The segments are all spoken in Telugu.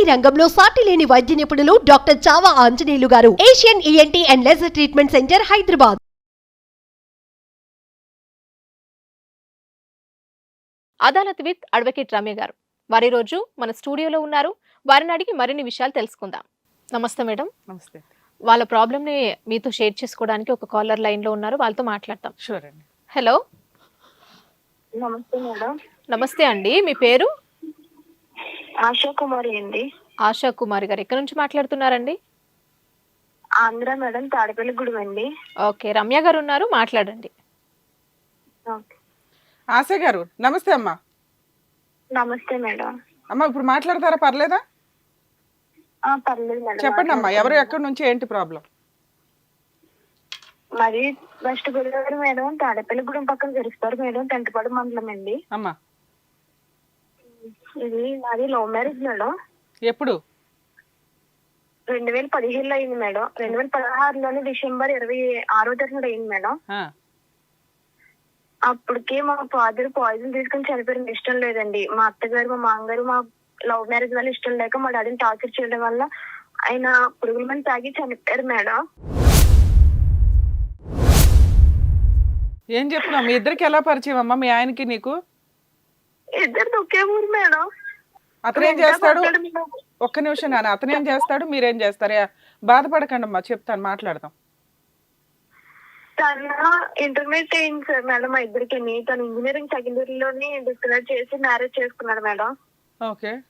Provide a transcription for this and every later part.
ఈఎన్టీ రంగంలో సాటి లేని వైద్య నిపుణులు doctor Chava Anjaneyulu garu. Asian ENT and laser treatment center Hyderabad. Adalat with advocate Ramya garu. వారి రోజు మన స్టూడియోలో ఉన్నారు. వారిని అడిగి మరిన్ని విషయాలు తెలుసుకుందాం. నమస్తే మేడం. నమస్తే. వాళ్ళ ప్రాబ్లమ్ని మీతో షేర్ చేసుకోవడానికి ఒక కాలర్ లైన్లో ఉన్నారు. వాళ్ళతో మాట్లాడతాం. షూర్ అండి. హలో. నమస్తే మేడం. నమస్తే అండి. మీ పేరు? ఆశా కుమారి అండి. ఆశా కుమారి గారు ఎక్కడి నుంచి మాట్లాడుతున్నారండి? ఆంధ్ర మేడం తాడపల్లిగూడెం అండి. ఓకే రమ్య గారు ఉన్నారు మాట్లాడండి. ఓకే. ఆశ గారు నమస్తే అమ్మా. నమస్తే మేడం. అమ్మ ఇప్పుడు మాట్లాడతారా? పర్లేదా? ఆ, పర్లేదు మేడం చెప్పండి అమ్మా ఎవరు. ఎక్కడి నుంచి ఏంటి ప్రాబ్లం? మరి వెస్ట్ గోదావరి మేడం తాడపల్లిగూడెం పక్కన తెరుస్తారు మేడం టెంటపాడు మండలం అండి. అమ్మా. ఇది నాది లవ్ మ్యారేజ్ మేడం. ఎప్పుడు? రెండు వేల పదిహేనులో అయింది మేడం. రెండు వేల పదహారులోనే డిసెంబర్ ఇరవై ఆరో తరగతి అయింది మేడం. అప్పటికి మా ఫాదర్ పాయిజన్ తీసుకుని చనిపోయిన ఇష్టం లేదండి. మా అత్తగారు మా మామగారు మా లవ్ మ్యారేజ్ వల్ల ఇష్టం లేక మా డాడీని టార్చర్ చేయడం వల్ల ఆయన పురుగుల మంది తాగి చనిపోయారు మేడం. ఏం చెప్తున్నావు? మీ ఇద్దరికి ఎలా పరిచయం అమ్మా? మీ ఆయనకి నీకు? ఇద్దరు ఒకే ఊరు మేడం. అతను ఏం చేస్తాడు? ఒక్క నిమిషం నాన్న. అతను ఏం చేస్తాడు? మీరేం చేస్తారు? బాధపడకండి అమ్మా చెప్తాను మాట్లాడదాం. తన ఇంటర్మీడియట్ అయింది సార్ మేడం మా ఇద్దరికి తను ఇంజనీరింగ్ సెకండ్ ఇయర్లోని డిస్కనెక్ట్ చేసి మ్యారేజ్ చేసుకున్నాడు మేడం. ఓకే.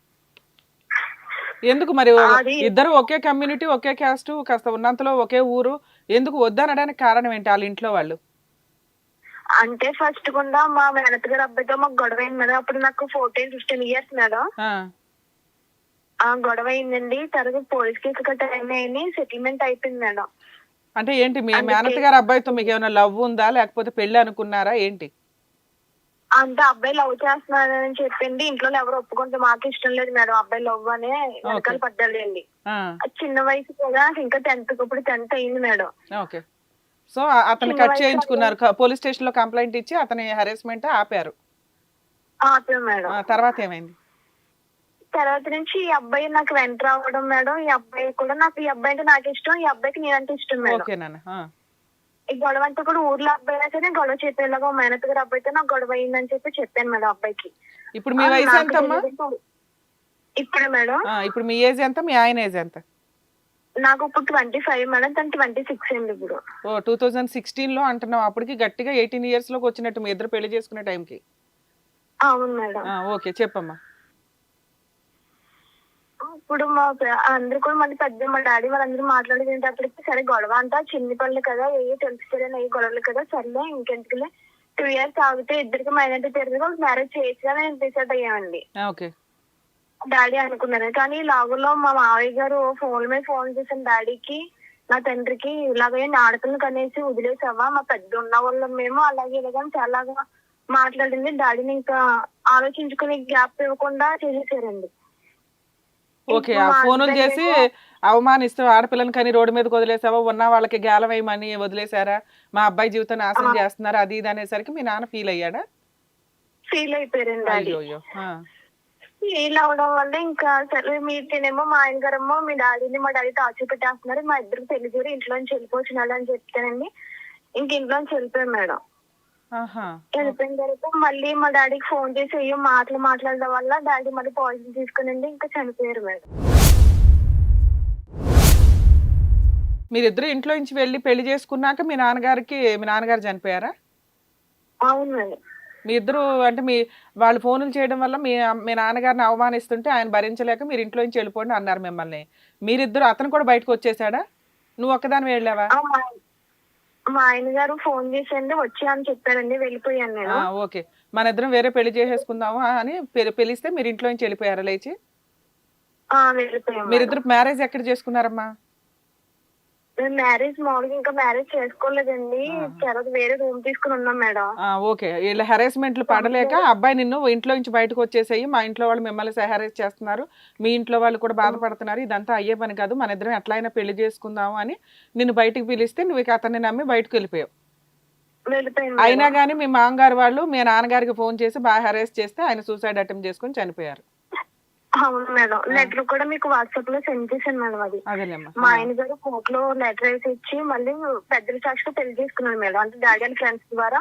ఎందుకు మరి? ఇద్దరు ఒకే కమ్యూనిటీ ఒకే క్యాస్ట్ కాస్త ఉన్నంతలో ఒకే ఊరు. ఎందుకు వద్దనడానికి కారణం ఏంటి వాళ్ళ ఇంట్లో వాళ్ళు? అంటే ఫస్ట్ గుండా మా మేనత్ గారు అబ్బాయితో మాకు గొడవ అయింది మేడం. అప్పుడు నాకు ఫోర్టీన్ ఫిఫ్టీన్ ఇయర్స్ మేడం. ఆ, గొడవ అయిందండి తర్వాత పోలీస్ కేసు గట్రా అయింది. సెటిల్మెంట్ అయిపోయింది మేడం. అంటే ఏంటి మీ మేనత్ గారి అబ్బాయితో మీకు ఏమైనా లవ్ ఉందా? లేకపోతే పెళ్ళి అనుకున్నారా? ఏంటి? అంత అబ్బాయి లవ్ చేస్తున్నాడని చెప్పింది. ఇంట్లో ఎవరు ఒప్పుకుంటే మాకు ఇష్టం లేదు మేడం. అబ్బాయి లవ్ అనే వెనకాల అది చిన్న వయసు కదా. ఇంకా టెన్త్ ఇప్పుడు టెన్త్ అయింది మేడం. సో అతను కట్ చేయించుకున్నారు. పోలీస్ స్టేషన్లో కంప్లైంట్ ఇచ్చి అతని హెరాస్మెంట్ ఆపారు. తర్వాత ఏమైంది? తర్వాత నుంచి ఈ అబ్బాయి నాకు వెంట రావడం మేడం. ఈ అబ్బాయి కూడా నాకు ఈ అబ్బాయి అంటే నాకు ఇష్టం ఈ అబ్బాయికి నేనంటే ఇష్టం మేడం. ఓకే నాన్న ఆ, ఈ గొడవ అంతా కూడా ఊర్లో అబ్బాయి అయినా సరే గొడవ చెప్పేలాగా మేనత్ గారు అబ్బాయితో నాకు గొడవ అయిందని చెప్పి చెప్పాను మేడం అబ్బాయికి. ఇప్పుడు మీ వయసు ఎంత. ఇప్పుడే మేడం. ఇప్పుడు మీ ఏజ్ ఎంత? మీ ఆయన ఏజ్ ఎంత? నాకు ఇప్పుడు ట్వంటీ ఫైవ్ మేడం తను ట్వంటీ సిక్స్ అండి ఇప్పుడు. ఓ టూ థౌజండ్ సిక్స్టీన్లో అంటున్నావు. అప్పటికి గట్టిగా ఎయిటీన్ ఇయర్స్లోకి వచ్చినట్టు మీ ఇద్దరు పెళ్ళి చేసుకునే టైంకి. అవును మేడం ఓకే చెప్పమ్మా. ఇప్పుడు మా అందరూ కూడా మళ్ళీ పెద్ద మా డాడీ వాళ్ళందరూ మాట్లాడేటప్పటికి సరే గొడవ అంతా చిన్ని పనులు కదా ఏ తెలుస్తారని ఏ గొడవలు కదా సర్లే ఇంకెందుకులే. టూ ఇయర్స్ ఆగితే ఇద్దరికి మైనార్టీ తెలియదు మ్యారేజ్ చేయొచ్చుగా నేను డిసైడ్ అయ్యామండి ఓకే. డాడీ అనుకున్నారు కానీ లాగులో మా మావయ్య గారు ఫోన్ మీద ఫోన్ చేసిన డాడీకి నా తండ్రికి ఇలాగే ఆడపిల్లని కనేసి వదిలేసావా? మా పెద్ద ఉన్న వాళ్ళం మేము అలాగే ఇలాగని చాలా మాట్లాడింది. డాడీని ఇంకా ఆలోచించుకుని గ్యాప్ ఇవ్వకుండా చేసేసారండి. ఓకే ఆ ఫోనులు husband చేసి అవమానిస్తూ ఆడపిల్లని కానీ రోడ్డు మీదకి వదిలేసావా? ఉన్న వాళ్ళకి గేలం వేయమని వదిలేశారా మా అబ్బాయి జీవితం నాశనం. చేస్తున్నారు? అది ఇది అనేసరికి మీ నాన్న ఫీల్ అయ్యాడా? ఫీల్ అయిపోయారండి అయ్యో ఫీల్ అవడం వల్ల ఇంకా సరే మీకేనేమో మా ఆయన గారేమో మీ డాడీని మా డాడీ టార్చర్ పెట్టేస్తున్నారు మా ఇద్దరికి పెళ్ళి చేరి ఇంట్లో నుంచి వెళ్ళిపోతున్నాడు అని చెప్తానండి. ఇంక ఇంట్లో వెళ్ళిపోయాం మేడం. ఆహా. వెళ్ళిపోయిన తర్వాత మళ్ళీ మా డాడీకి ఫోన్ చేసి అయ్యో మాటలు మాట్లాడడం వల్ల డాడీ మళ్ళీ పాయిజన్ తీసుకునండి ఇంకా చనిపోయారు మేడం. మీరిద్దరు ఇంట్లో నుంచి వెళ్ళి పెళ్ళి చేసుకున్నాక మీ నాన్నగారికి మీ నాన్నగారు చనిపోయారా? అవును మేడం. మీ ఇద్దరు అంటే మీ వాళ్ళు ఫోనులు చేయడం వల్ల మీ మీ నాన్నగారిని అవమానిస్తుంటే ఆయన భరించలేక మీరు ఇంట్లో నుంచి వెళ్ళిపోండి అన్నారు మిమ్మల్ని. మీరిద్దరు అతను కూడా బయటకు వచ్చేసాడా? నువ్వు ఒక్కదాని వెళ్ళావా? మా ఆయన గారు ఫోన్ చేసండి వచ్చి అని చెప్పారండి వెళ్ళిపోయాను నేను. ఓకే. మన ఇద్దరం వేరే పెళ్ళి చేసేసుకుందాము అని పిలి- పిలిస్తే మీరు ఇంట్లో నుంచి వెళ్ళిపోయారా లేచి. మీరిద్దరు మ్యారేజ్ ఎక్కడ చేసుకున్నారమ్మా? మేము మ్యారేజ్ మామూలుగా ఇంకా మ్యారేజ్ చేసుకోలేదండి. తర్వాత వేరే రూమ్ తీసుకుని ఉన్నాం మేడం. ఓకే. వీళ్ళ హెరాస్మెంట్లు పడలేక అబ్బాయి నిన్ను ఇంట్లో నుంచి బయటకు వచ్చేసేయి మా ఇంట్లో వాళ్ళు మిమ్మల్ని హెరాస్ చేస్తున్నారు. మీ ఇంట్లో వాళ్ళు కూడా బాధపడుతున్నారు. ఇదంతా అయ్యే పని కాదు. మన ఇద్దరం ఎట్లయినా పెళ్ళి చేసుకుందాము అని నిన్ను బయటికి పిలిస్తే నువ్వు అతన్ని నమ్మి బయటకు వెళ్ళిపోయావు. అయినా. కానీ మీ మామగారు వాళ్ళు మీ నాన్నగారికి ఫోన్ చేసి బాగా హెరాస్ చేస్తే ఆయన సూసైడ్ అటెంప్ట్ చేసుకుని చనిపోయారు. అవును మేడం. లెటర్ కూడా మీకు వాట్సాప్లో సెండ్ చేశాను మేడం అది. అదేలేమ్మా. మా ఆయన గారు కోర్ట్లో లెటర్ వేసి ఇచ్చి మళ్ళీ పెద్దల సాక్షిగా పెళ్ళి చేసుకున్నాడు మేడం. అంటే డాడీ అండ్ ఫ్రెండ్స్ ద్వారా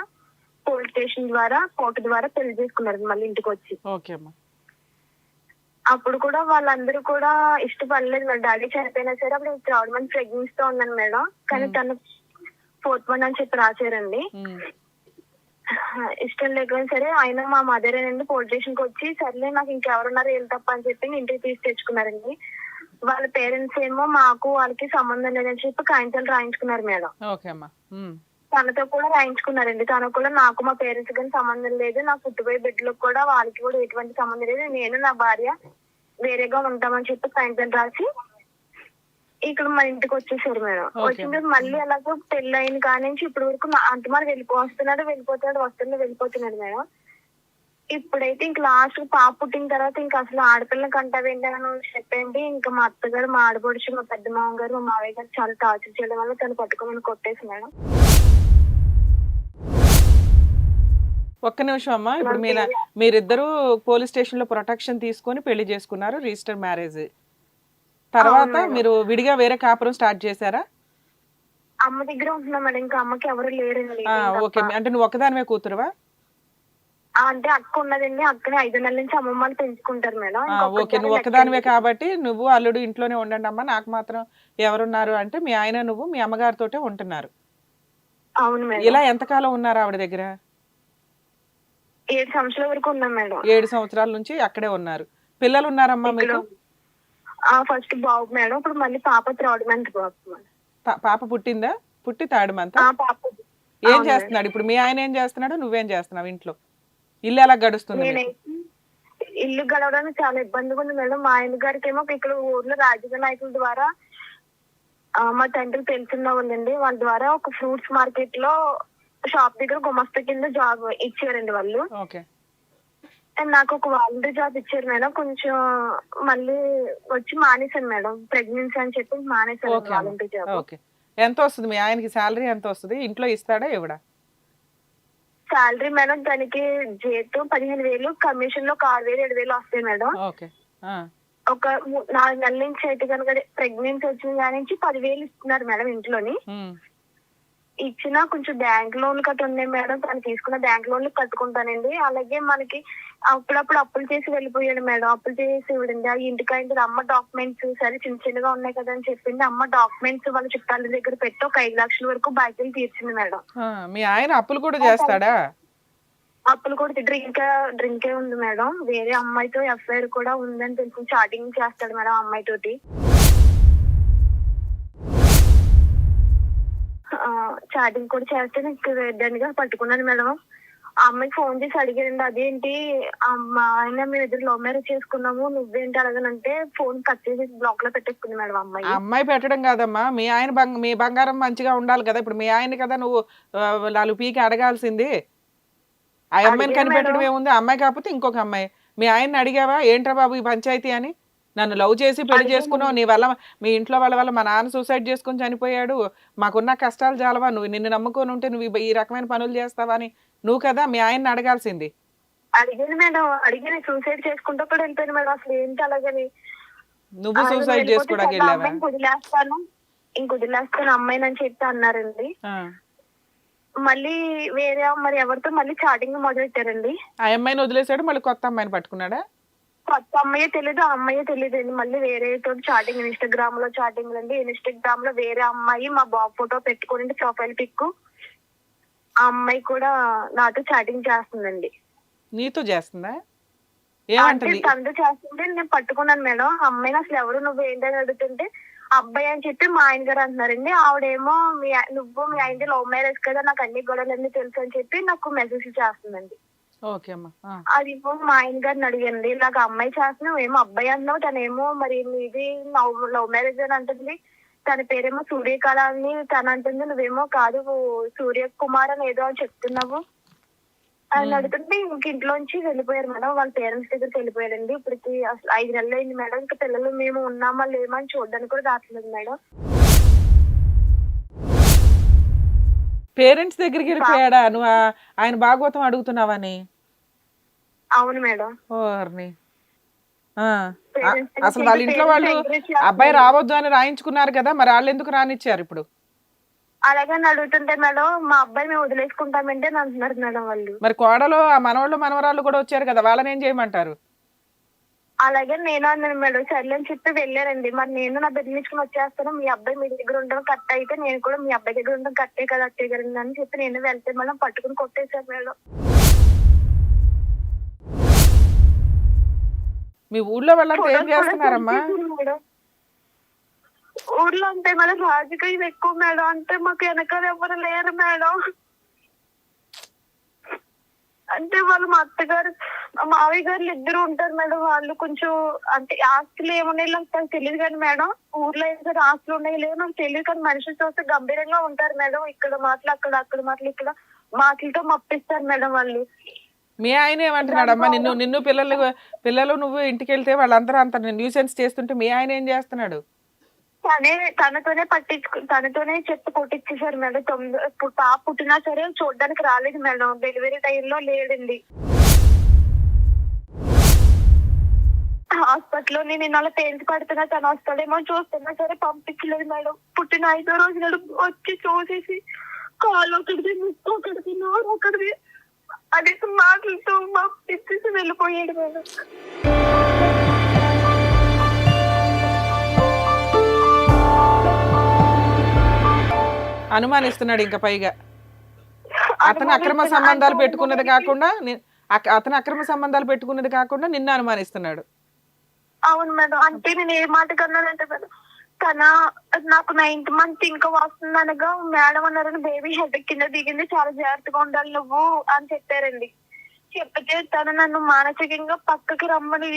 పోలీస్ స్టేషన్ ద్వారా కోర్టు ద్వారా పెళ్ళి చేసుకున్నారు మళ్ళీ ఇంటికి వచ్చి. ఓకే అమ్మా. అప్పుడు కూడా వాళ్ళందరూ కూడా ఇష్టపడలేదు మేడం. డాడీ చనిపోయినా సరే అప్పుడు థర్డ్ మంత్ ప్రెగ్నెన్సీ తో ఉన్నాను మేడం. కానీ తను ఫోర్త్ మంత్ అని చెప్పి రాశారండి. ఉమ్. ఇష్టం లేకపోయినా సరే ఆయన మా మదర్ అండి పోలీస్ స్టేషన్కి వచ్చి సర్లే నాకు ఇంకెవరున్నారు ఏం తప్ప అని చెప్పి ఇంటికి తీసి తెచ్చుకున్నారండి. వాళ్ళ పేరెంట్స్ ఏమో మాకు వాళ్ళకి సంబంధం లేదని చెప్పి కాగితాలు రాయించుకున్నారు మేడం. ఓకే అమ్మా. ఉమ్. తనతో కూడా రాయించుకున్నారండి. తనకు కూడా నాకు మా పేరెంట్స్ కానీ సంబంధం లేదు. నా పుట్టిపోయే బిడ్డలకు కూడా వాళ్ళకి కూడా ఎటువంటి సంబంధం లేదు. నేను నా భార్య వేరేగా ఉంటామని చెప్పి కాగితాలు రాసి ఇక్కడ మన ఇంటికి వచ్చేసారు మేడం. వచ్చిన తర్వాత మళ్ళీ అలాగే పెళ్ళి అయిన కాడి నుంచి ఇప్పటి వరకు అంత మరి వెళ్ళిపో వస్తున్నాడు వెళ్ళిపోతున్నాడు వస్తున్నాడు వెళ్ళిపోతున్నాడు మేడం. ఇప్పుడైతే ఇంక లాస్ట్ పాప పుట్టిన తర్వాత ఇంకా అసలు ఆడపిల్లని కంటావేంటి అని చెప్పండి ఇంకా మా అత్తగారు మా ఆడపడుచు మా పెద్ద మామ గారు మా మావయ్య గారు చాలా టార్చర్ చేయడం వల్ల తను పట్టుకొని కొట్టేసి మేడం. ఒక్క నిమిషం అమ్మా. ఇప్పుడు మీ మీరిద్దరూ పోలీస్ స్టేషన్లో ప్రొటెక్షన్ తీసుకొని పెళ్ళి చేసుకున్నారు రిజిస్టర్ మ్యారేజ్. తర్వాత. మీరు విడిగా వేరే కాపురం స్టార్ట్ చేశారా? అమ్మ దగ్గర ఉంటున్నా మేడం ఇంకా అమ్మకి ఎవరు నేను ఓకే. అంటే నువ్వు ఒక్కదానివే కూతురువా? అంటే అక్క ఉన్నదండి. అక్కని ఐదు నెలల నుంచి అమ్మమ్మ పెంచుకుంటారు మేడం. ఓకే. నువ్వు ఒక్కదానివే. కాబట్టి నువ్వు అల్లుడు ఇంట్లోనే ఉండండి అమ్మా. నాకు మాత్రం ఎవరున్నారు అంటే మీ ఆయన నువ్వు మీ అమ్మగారితోటే ఉంటున్నారు. అవును మేడం. ఇలా ఎంతకాలం ఉన్నారు ఆవిడ దగ్గర? ఏడు సంవత్సరాల వరకు ఉన్నాం మేడం. ఏడు సంవత్సరాల నుంచి అక్కడే ఉన్నారు. పిల్లలు ఉన్నారమ్మా మీకు? ఫస్ట్ బాబు మేడం ఇప్పుడు మళ్ళీ పాప థర్డ్ మంత్ బాబు పాప పుట్టిందా? పుట్టి తాడు మంత? ఏం చేస్తున్నాడు? ఇప్పుడు మీ ఆయన ఏం చేస్తున్నాడు? నువ్వేం చేస్తున్నావు ఇంట్లో? ఇల్లు ఎలా గడుస్తుంది ఇల్లు గడవడానికి చాలా ఇబ్బందిగా ఉంది మేడం. మా ఆయన గారికి ఏమో ఇక్కడ ఊర్లో రాజకీయ నాయకుల ద్వారా మా తండ్రికి తెలిసిన వాళ్ళండి వాళ్ళ ద్వారా ఒక ఫ్రూట్స్ మార్కెట్లో షాప్ దగ్గర గుమస్తా కింద జాబ్ ఇచ్చారండి వాళ్ళు. ఓకే. అండ్ నాకు ఒక వాలంటీర్ జాబ్ ఇచ్చారు మేడం. కొంచెం మళ్ళీ వచ్చి మానేశాను మేడం. ప్రెగ్నెన్సీ అని చెప్పి మానేశాను ఓకే వాలంటీర్ జాబ్ ఓకే ఎంత వస్తుంది? మీ ఆయనకి శాలరీ ఎంత వస్తుంది? ఇంట్లో ఇస్తాడా ఇవ్వడా? శాలరీ మేడం దానికి జీతం పదిహేను వేలు కమిషన్లో ఒక ఆరు వేలు ఏడు వేలు వస్తాయి మేడం. ఓకే ఆ, ఒక ము- నాలుగు నెలల నుంచి అయితే కనుక ప్రెగ్నెన్సీ వచ్చిన దాని నుంచి పదివేలు ఇస్తున్నారు మేడం ఇంట్లోని. ఉమ్, ఇచ్చిన కొంచెం బ్యాంక్ లోన్ కట్ట ఉన్నాయి మేడం తను తీసుకున్న బ్యాంక్ లోన్లు కట్టుకుంటానండి. అలాగే మనకి అప్పుడప్పుడు అప్పులు చేసి వెళ్ళిపోయాడు మేడం. అప్పులు చేసి ఇవ్వడండి. ఆ ఇంటికైంది అమ్మ డాక్యుమెంట్స్ సరే చిన్న చిన్నగా ఉన్నాయి కదా అని చెప్పింది. అమ్మ డాక్యుమెంట్స్ వాళ్ళ చుట్టాల దగ్గర పెట్టి ఒక ఐదు లక్షల వరకు బాధ్యతలు తీర్చింది మేడం. మీ ఆయన అప్పులు కూడా చేస్తాడా? అప్పులు కూడా డ్రింక్ డ్రింకే ఉంది మేడం. వేరే అమ్మాయితో ఎఫ్ఐఆర్ కూడా ఉందని తెలిసి చాటింగ్ చేస్తాడు మేడం అమ్మాయి తోటి చాటింగ్ కూడా చేస్తే నాకు దానిగా పట్టుకున్నాను మేడం. ఆ అమ్మాయికి ఫోన్ చేసి అడిగారండి అదేంటి? మా ఆయన మేము ఇద్దరు లవ్ మ్యారేజ్ చేసుకున్నాము నువ్వేంటి అడగనంటే ఫోన్ కట్ చేసి బ్లాక్లో పెట్టేసుకుంది మేడం అమ్మాయి. అమ్మాయి పెట్టడం కాదమ్మా మీ ఆయన బంగ మీ బంగారం మంచిగా ఉండాలి కదా ఇప్పుడు మీ ఆయన కదా నువ్వు నాలుగు పీకి అడగాల్సింది. ఆ అమ్మాయిని కనిపెట్టడం. ఏముంది? అమ్మాయి కాకపోతే ఇంకొక అమ్మాయి. మీ ఆయన్ని అడిగావా? ఏంట్రా బాబు ఈ పంచాయతీ అని. నన్ను లవ్ చేసి పెళ్ళి. చేసుకున్నావు నీ వల్ల మీ ఇంట్లో వాళ్ళ వల్ల మా నాన్న సూసైడ్ చేసుకుని చనిపోయాడు. మాకున్న కష్టాలు చాలవా నువ్వు నిన్ను నమ్ముకొని ఉంటే నువ్వు ఈ- రకమైన పనులు చేస్తావా అని. నువ్వు కదా మీ ఆయన్ని అడగాల్సింది. అడిగాను మేడం. అడిగాను. సూసైడ్ చేసుకుంటూ కూడా వెళ్ళిపోయాను మేడం. అసలు ఏంటి అలాగని. నువ్వు సూసైడ్ చేసుకోవడానికి వెళ్ళావా? వదిలేస్తాను. ఇంక వదిలేస్తాను చెప్పి అన్నారండి. మళ్ళీ వేరే మరి ఎవరితో మళ్ళీ చాటింగ్ మొదలు పెట్టారండి ఆ అమ్మాయిని వదిలేసాడు మళ్ళీ కొత్త అమ్మాయిని పట్టుకున్నాడా? కొత్త అమ్మాయే తెలియదు ఆ అమ్మాయే తెలియదు అండి మళ్ళీ వేరే తోటి చాటింగ్ ఇన్స్టాగ్రామ్లో చాటింగ్ అండి ఇన్స్టాగ్రామ్లో వేరే అమ్మాయి మా బాబు ఫోటో పెట్టుకుని ప్రొఫైల్ పిక్ ఆ అమ్మాయి కూడా నాతో చాటింగ్ చేస్తుందండి. నీతో చేస్తుందా? అంటే ఏమంటుంది తనతో చేస్తుంటే నేను పట్టుకున్నాను మేడం. అమ్మాయిని అసలు ఎవరు నువ్వు ఏంటని అడుగుతుంటే అబ్బాయి అని చెప్పి మా ఆయన గారు అంటున్నారండి. ఆవిడేమో మీ నువ్వు మీ ఆయన లవ్ మ్యారేజ్ కదా నాకు అన్ని గొడవలన్నీ తెలుసు అని చెప్పి నాకు మెసేజ్ చేస్తుందండి. అది ఏమో మా ఆయన గారిని అడిగండి ఇలాగ అమ్మాయి చేస్తున్నావు ఏమో అబ్బాయి అన్నావు తనేమో మరి మీది లవ్ లవ్ మ్యారేజ్ అని అంటుంది తన పేరేమో సూర్యకళ అని తను అంటుంది నువ్వేమో కాదు సూర్య కుమార్ అని ఏదో అని చెప్తున్నావు అని అడుగుతుంటే ఇంక ఇంట్లోంచి వెళ్ళిపోయారు మేడం. వాళ్ళ పేరెంట్స్ దగ్గరికి వెళ్ళిపోయారండి. ఇప్పటికి అసలు ఐదు నెలలు అయింది మేడం. ఇంకా పిల్లలు మేము ఉన్నామా లేమా అని చూడడానికి కూడా రావట్లేదు మేడం. పేరెంట్స్ దగ్గరికి వెళ్ళిపోయాడా నువ్వు ఆ- ఆయన భాగవతం అడుగుతున్నావని? అవును మేడం. ఓర్ని ఆ, ఆ, అసలు వాళ్ళ ఇంట్లో వాళ్ళు అబ్బాయి రావద్దు అని రాయించుకున్నారు కదా మరి వాళ్ళు ఎందుకు రానిచ్చారు ఇప్పుడు? అలాగని అడుగుతుంటే మేడం మా అబ్బాయి మేము వదిలేసుకుంటామంటే అని అంటున్నారు మేడం వాళ్ళు. మరి కోడలు ఆ మనవాళ్ళు మనవరాళ్ళు కూడా వచ్చారు కదా వాళ్ళని ఏం చేయమంటారు? అలాగే నేను అన్నాను మేడం సర్లే అని చెప్పి వెళ్ళారండి. మరి నేను నా తీసుకుని వచ్చేస్తాను. మీ అబ్బాయి మీ దగ్గర ఉండడం కరెక్ట్ అయితే నేను కూడా మీ అబ్బాయి దగ్గర ఉండడం కరెక్టే కదా అత్తయ్య గారు అని చెప్పి నేను వెళ్తే మేడం పట్టుకుని కొట్టేశారు మేడం. మీ ఊళ్ళో వాళ్ళంతా ఏం చేస్తున్నారమ్మా. ఊర్లో అంటే మన రాజకీయం ఎక్కువ మేడం. అంటే మాకు వెనకాల ఎవరు లేరు మేడం. అంటే వాళ్ళు మా అత్తగారు మా మావయ్య గారు ఇద్దరు ఉంటారు మేడం. వాళ్ళు కొంచెం అంటే ఆస్తులు ఏమున్నాయి నాకు తెలియదు కానీ మేడం ఊర్లో ఏదో ఆస్తులు ఉన్నాయి లేవు నాకు తెలియదు కానీ మనుషులు చూస్తే గంభీరంగా ఉంటారు మేడం. ఇక్కడ మాటలు అక్కడ అక్కడ మాటలు ఇక్కడ మాటలతో మప్పిస్తారు మేడం వాళ్ళు. మీ ఆయన ఏమంటున్నాడమ్మా నిన్ను నిన్ను పిల్లలు పిల్లలు నువ్వు ఇంటికి వెళ్తే వాళ్ళందరూ అంత న్యూసెన్స్ చేస్తుంటే మీ ఆయన ఏం చేస్తున్నాడు? తనే తనతోనే పట్టించుకు తనతోనే చెప్పు కొట్టించేశారు మేడం. తొమ్మిది ఇప్పుడు పాప పుట్టినా సరే చూడడానికి రాలేదు మేడం. డెలివరీ టైంలో లేడండి. హాస్పిటల్లో నేను ఇన్నాళ్ళు పెయింట్ పడుతున్నా తను వస్తాడేమో చూస్తున్నా సరే పంపించలేదు మేడం. పుట్టిన ఐదో రోజు నాడు వచ్చి చూసేసి కాలు ఒకటిది ముక్కు ఒకటిది నోరు ఒకటిది అనేసి మాటలతో పంపించేసి వెళ్ళిపోయాడు మేడం. అనుమానిస్తున్నాడు ఇంకా పైగా. అతను అక్రమ సంబంధాలు పెట్టుకున్నది కాకుండా అతను అక్రమ సంబంధాలు పెట్టుకున్నది కాకుండా నిన్ను అనుమానిస్తున్నాడు. అవును మేడం. అంటే నేను ఏ మాట కన్నానంటే మేడం తన నాకు నైన్త్ మంత్ ఇంకా వస్తుంది అనగా మేడం అన్నారని బేబీ హెడ్ కింద దిగింది. చాలా జాగ్రత్తగా ఉండాలి నువ్వు అని చెప్పారండి. చెప్తే తను నన్ను మానసికంగా పక్కకి రమ్మని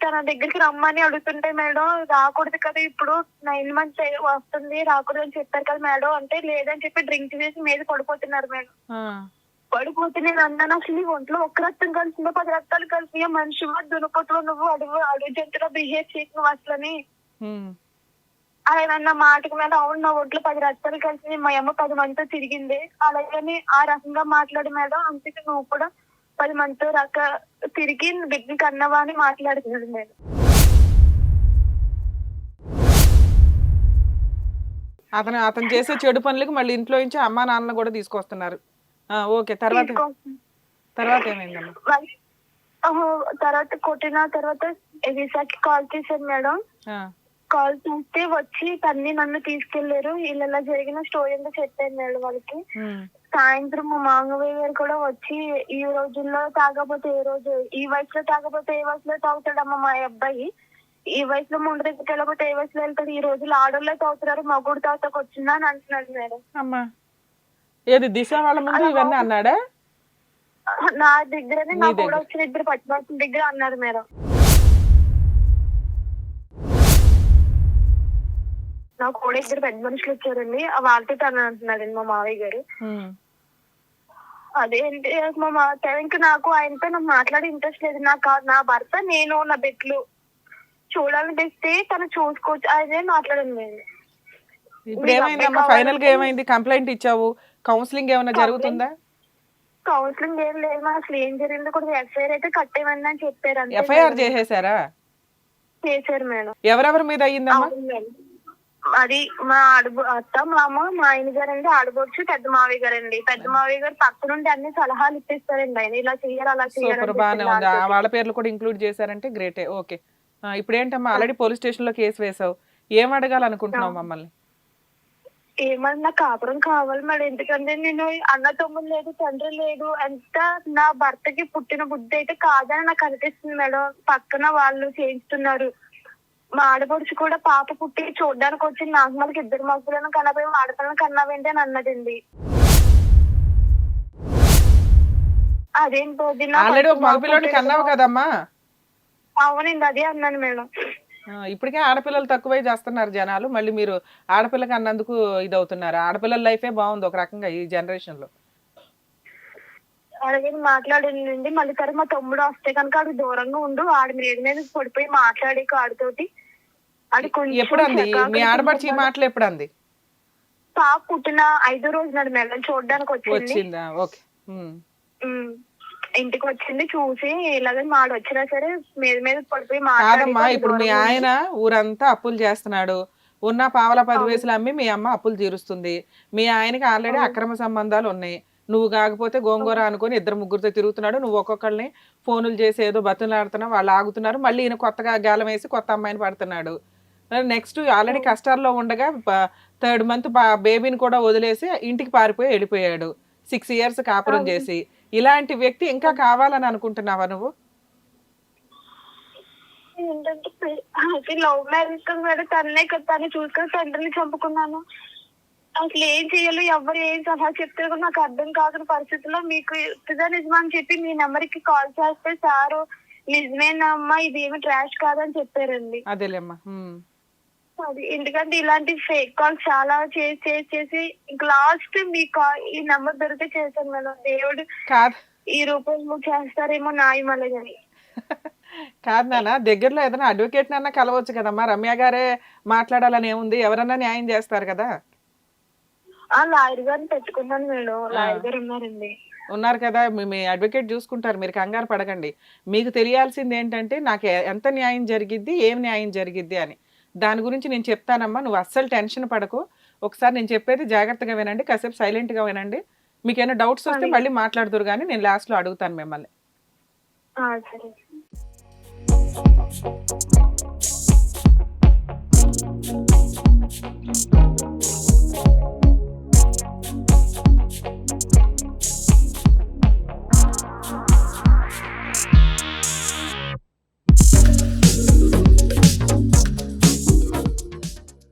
తన దగ్గరికి రమ్మని అడుగుతుంటే మేడం రాకూడదు కదా ఇప్పుడు. నైన్ మంత్స్ వస్తుంది రాకూడదు అని చెప్పారు కదా మేడం. అంటే లేదని చెప్పి డ్రింక్ చేసి మీద పడిపోతున్నారు మేడం. పడిపోతే నేను అన్నాను అసలు నీ ఒంట్లో ఒక్క రక్తం కలిసిందో పది రక్తాలు కలిసి మనిషి దునపోతూ నువ్వు అడుగు అడుగు జంతులో బిహేవ్ చేసి నువ్వు అసలని. ఆయన అన్న మాటకు మీద అవును నా ఒంట్లో పది రక్తాలు కలిసి మా అమ్మ పది మందితో తిరిగింది. అలాగని ఆ రకంగా మాట్లాడి మేడం. అందుకే నువ్వు కూడా పది మందితో రక తిరిగి బిడ్డని కన్నవా అని మాట్లాడుతున్నాడు మేడం అతను అతను చేసే చెడు పనులకు మళ్ళీ ఇంట్లో నుంచి అమ్మా నాన్న కూడా తీసుకొస్తున్నారు. ఓకే తర్వాత తర్వాత ఏమైందమ్మా? తర్వాత కొట్టిన తర్వాత విశాఖకి కాల్ చేశాను మేడం. కాల్ చేస్తే వచ్చి తన్ని నన్ను తీసుకెళ్ళారు ఇలా జరిగిన స్టోరీ అంతా చెప్పాను మేడం వాళ్ళకి. సాయంత్రం మా మాంగవయ్య గారు కూడా వచ్చి ఈ రోజుల్లో తాగపోతే ఏ రోజు ఈ వయసులో తాగపోతే ఏ వయసులో తాగుతాడమ్మా మా అబ్బాయి? ఈ వయసులో ముందు దగ్గరికి వెళ్ళకపోతే ఏ వయసులో వెళ్తాడు? ఈ రోజుల్లో ఆడోళ్ళే తాగుతున్నారు మగుడు తాతకు వచ్చిందా అని అంటున్నాడు మేడం. అమ్మా. ఏది దిశ వాళ్ళ ముందు ఇవన్నీ అన్నాడా? నా దగ్గరనే నా కూడా దగ్గర. వచ్చిన ఇద్దరు పచ్చిబాసిన దగ్గర అన్నారు మేడం. నా కూడా ఇద్దరు పెద్ద మనుషులు వచ్చారండి. వాళ్ళతో తను అంటున్నాడండి మా మావయ్య గారు. అదేంటి మా మా ఇంకా నాకు ఆయనతో నాకు మాట్లాడే ఇంట్రెస్ట్ లేదు. నాకు నా భర్త నేను నా బిడ్డలు చూడాలనిపిస్తే తను చూసుకోవచ్చు. అదే మాట్లాడండి నేను. ఇప్పుడు ఏమైందమ్మా ఫైనల్గా ఏమైంది? కంప్లైంట్ ఇచ్చావు. కౌన్సిలింగ్ ఏమైనా జరుగుతుందా? కౌన్సిలింగ్ ఏం లేదు అసలు. ఏం జరిగిందో కూడా ఎఫ్ఐఆర్ అయితే కట్టేమని అని చెప్పారు. ఎఫ్ఐఆర్. చేసేసారా? చేశారు మేడం. ఎవరెవరి మీద అయ్యిందమ్మా. అది మా ఆడబో అత్త మామ మా ఆయన గారండి ఆడబోచ్చు పెద్ద మావయ్య గారండి. పెద్ద మావయ్య గారు పక్క నుండి అన్ని సలహాలు ఇప్పిస్తారండి ఆయన. ఇలా చెయ్యాలి అలా చెయ్యాలి సూపర్ బాగానే ఉంది. ఆ. వాళ్ళ పేర్లు కూడా ఇంక్లూడ్ చేశారంటే గ్రేటే. ఓకే. ఇప్పుడు ఏంటమ్మా ఆల్రెడీ పోలీస్ స్టేషన్లో కేసు వేసావు ఏం అడగాలనుకుంటున్నావు మమ్మల్ని? ఏమన్నా కాపురం కావాలి మేడం ఎందుకంటే నేను అన్న తమ్ముడు లేదు తండ్రి లేదు. ఎంత నా భర్తకి పుట్టిన బుద్ధి అయితే కాదని నాకు అనిపిస్తుంది మేడం. పక్కన వాళ్ళు చేయిస్తున్నారు. మా ఆడపడుచు కూడా పాప పుట్టి చూడడానికి వచ్చి నాకు మనకి ఇద్దరు మగపిల్లను కనపోయి ఆడపిల్లని కన్నావేంటి అని అన్నదండి. అదేంటో అది ఆల్రెడీ ఒక కన్నావు కదమ్మా? అవునండి అదే అన్నాను మేడం. ఇప్పటికే ఆడపిల్లలు తక్కువై చేస్తున్నారు జనాలు. మళ్ళీ మీరు ఆడపిల్లకి అన్నందుకు ఇది అవుతున్నారు ఆడపిల్లల లైఫే బాగుంది ఒక రకంగా ఈ జనరేషన్లో అలాగే మాట్లాడింది మళ్ళీ సరే మా తమ్ముడు వస్తే కనుక ఆడికి దూరంగా ఉండు ఆడి మీద మీద పడిపోయి మాట్లాడి ఆడితోటి అది కొంచెం ఎప్పుడు అంది మీ అవుతుంది. మాటలు ఎప్పుడు అంది పాప పుట్టిన ఐదో రోజు నాడు మేడం చూడడానికి వచ్చింది. వచ్చిందా? ఓకే. ఇంటికి వచ్చింది చూసి ఇలాగే మాడు వచ్చినా సరే మీద మీద పడిపోయి కాదమ్మా మాట్లాడి ఇప్పుడు మీ ఆయన ఊరంతా అప్పులు చేస్తున్నాడు. ఉన్న పావల పది వేసులు అమ్మి మీ అమ్మ అప్పులు తీరుస్తుంది. మీ ఆయనకి ఆల్రెడీ. అక్రమ సంబంధాలు ఉన్నాయి. నువ్వు కాకపోతే గోంగూర అనుకొని ఇద్దరు ముగ్గురితో తిరుగుతున్నాడు. నువ్వు ఒక్కొక్కరిని ఫోనులు చేసి ఏదో బతులాడుతున్నావు వాళ్ళు ఆగుతున్నారు. మళ్ళీ ఈయన కొత్తగా గాలం వేసి కొత్త అమ్మాయిని పడుతున్నాడు. Next already. కష్టాల్లో ఉండగా థర్డ్ మంత్ బేబీని కూడా వదిలేసి ఇంటికి పారిపోయి వెళ్ళిపోయాడు సిక్స్ ఇయర్స్ కాపురం. చేసి ఇలాంటి వ్యక్తి ఇంకా కావాలని అనుకుంటున్నావా నువ్వు ఏంటంటే లవ్ మ్యారేజ్ కదా తన్నే కదా తను చూసుకొని తండ్రిని చంపుకున్నాను అసలు ఏం చేయాలో ఎవరు ఏం సలహా చెప్తే కూడా నాకు అర్థం కాకున్న పరిస్థితుల్లో మీకు ఇదా నిజమా అని చెప్పి మీ నెంబర్కి కాల్ చేస్తే సారు నిజమేనమ్మా ఇది ఏమి ట్రాష్ కాదని చెప్పారండి అదేలేమ్మా. అది ఎందుకంటే ఇలాంటి ఫేక్ కాల్ చాలా చేసి చేసి చేసి లాస్ట్ మీ కాల్ ఈ నెంబర్ దొరికితే చేశాను మేడం దేవుడు కాదు. ఈ రూపంలో చేస్తారేమో న్యాయం అలాగని కాదు నాన్న దగ్గరలో ఏదైనా అడ్వకేట్ నన్నా కలవచ్చు కదమ్మా రమ్య గారే మాట్లాడాలని ఏముంది? ఎవరన్నా న్యాయం చేస్తారు కదా. ఆ లాయర్ గారిని పెట్టుకున్నాను మేడం లాయర్ గారు ఉన్నారండి. ఉన్నారు కదా. మీ- అడ్వకేట్ చూసుకుంటారు. మీరు కంగారు పడకండి. మీకు తెలియాల్సింది ఏంటంటే నాకు ఎంత న్యాయం జరిగిద్ది ఏం న్యాయం జరిగిద్ది అని. దాని గురించి నేను చెప్తానమ్మా. నువ్వు అస్సలు టెన్షన్ పడకు. ఒకసారి నేను చెప్పేది జాగ్రత్తగా వినండి కాసేపు సైలెంట్గా వినండి. మీకు ఏమైనా డౌట్స్ వస్తే. మళ్ళీ మాట్లాడుతురు కానీ నేను లాస్ట్లో అడుగుతాను మిమ్మల్ని. సరే.